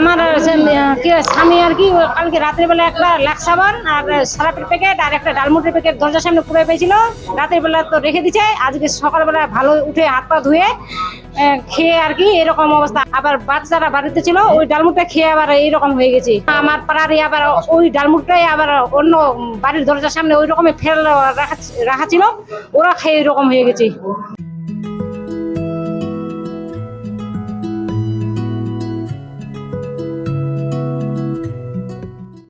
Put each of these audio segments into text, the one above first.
আমার স্বামী আর কি কালকে রাতের বেলা একটা লাক্স সাবান আর সারাপের প্যাকেট আর একটা ডালমুটের প্যাকেট দরজার সামনে পুরো পেয়েছিল। রাতের বেলা তো রেখে দিছে, আজকে সকালবেলা ভালো উঠে হাত পা ধুয়ে খেয়ে আর কি এরকম অবস্থা। আবার বাচ্চারা বাড়িতে ছিল, ওই ডালমুটটা খেয়ে আবার এইরকম হয়ে গেছে। আমার পাড়ারই আবার ওই ডালমুটটাই আবার অন্য বাড়ির দরজার সামনে ওই রকমই ফেল রাখা ছিল, ওরা খেয়ে এরকম হয়ে গেছে।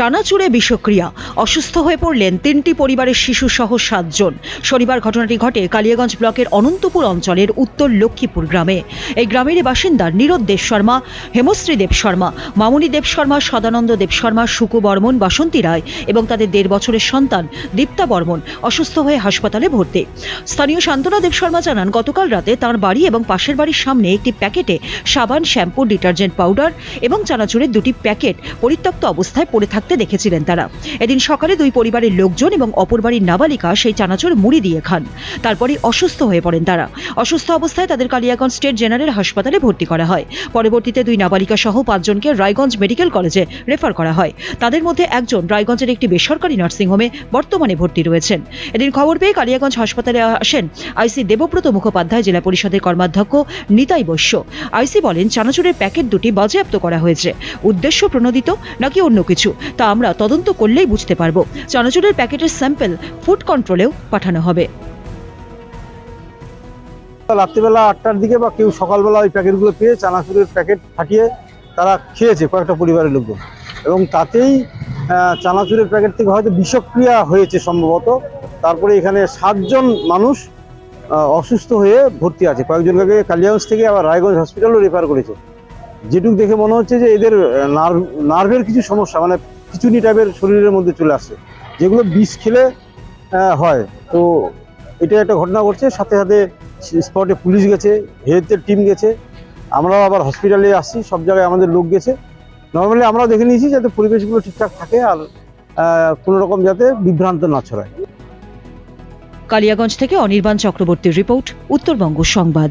চানাচুরে বিষক্রিয়া। অসুস্থ হয়ে পড়লেন তিনটি পরিবারের শিশু সহ সাতজন। শনিবার ঘটনাটি ঘটে কালিয়াগঞ্জ ব্লকের অনন্তপুর অঞ্চলের উত্তর লক্ষ্মীপুর গ্রামে। এই গ্রামের বাসিন্দা নীরদ দেব শর্মা, হেমশ্রী দেব শর্মা, মামুনি দেব শর্মা, সদানন্দ দেব শর্মা সুকু বর্মন, বাসন্তী রায় এবং তাদের দেড় বছরের সন্তান দীপ্তা বর্মন অসুস্থ হয়ে হাসপাতালে ভর্তি। স্থানীয় শান্তনা দেব শর্মা জানান, গতকাল রাতে তার বাড়ি এবং পাশের বাড়ির সামনে একটি প্যাকেটে সাবান, শ্যাম্পু, ডিটারজেন্ট পাউডার এবং চানাচুরের দুটি প্যাকেট পরিত্যক্ত অবস্থায় পড়ে থাকতে দেখেছিলেন তারা। এদিন সকালে দুই পরিবারের লোকজন এবং অপর বাড়ির নাবালিকা সেই চানাচুর মুড়ি দিয়ে খান। তারপরে অসুস্থ হয়ে পড়েন তারা। অসুস্থ অবস্থায় তাদের কালিয়াগঞ্জ স্টেট জেনারেল হাসপাতালে ভর্তি করা হয়। পরবর্তীতে দুই নাবালিকা সহ পাঁচজনকে রায়গঞ্জ মেডিকেল কলেজে রেফার করা হয়। তাদের মধ্যে একজন রায়গঞ্জের একটি বেসরকারি নার্সিংহোমে বর্তমানে ভর্তি রয়েছেন। এদিন খবর পেয়ে কালিয়াগঞ্জ হাসপাতালে আসেন আইসি দেবব্রত মুখোপাধ্যায়, জেলা পরিষদের কর্মাধ্যক্ষ নিতাই বৈশ্য। আইসি বলেন, চানাচুরের প্যাকেট দুটি বাজেয়াপ্ত করা হয়েছে। উদ্দেশ্য প্রণোদিত নাকি অন্য কিছু? তা আমরা তদন্ত করলেই বুঝতে পারব। চানাচুরের প্যাকেটের স্যাম্পল ফুড কন্ট্রোলেও পাঠানো হবে। রাত্রিবেলা আটটার দিকে বা কেউ সকালবেলা ওই প্যাকেটগুলো পেয়ে চানাচুরের প্যাকেট ফাটিয়ে তারা খেয়েছে কয়েকটা পরিবারের লোকজন। এবং তাতেই চানাচুরের প্যাকেট থেকে হয়তো বিষক্রিয়া হয়েছে সম্ভবত। তারপরে এখানে সাতজন মানুষ অসুস্থ হয়ে ভর্তি আছে। কয়েকজনকে কালিয়াগঞ্জ থেকে আবার রায়গঞ্জ হসপিটালও রেফার করেছে। যেটুক দেখে মনে হচ্ছে যে এদের নার্ভ, নার্ভের কিছু সমস্যা মানে খিচুনি টাইপের শরীরের মধ্যে চলে আসছে যেগুলো বিষ খেলে হয়। তো এটা একটা ঘটনা ঘটছে। সাথে সাথে স্পটে পুলিশ গেছে হেলথের টিম গেছে। আমরাও আবার হসপিটালে আসছি, সব জায়গায় আমাদের লোক গেছে। নর্মালি আমরাও দেখে নিয়েছি যাতে পরিবেশগুলো ঠিকঠাক থাকে আর কোনো রকম যাতে বিভ্রান্ত না ছড়ায়। কালিয়াগঞ্জ থেকে অনির্বাণ চক্রবর্তীর রিপোর্ট, উত্তরবঙ্গ সংবাদ।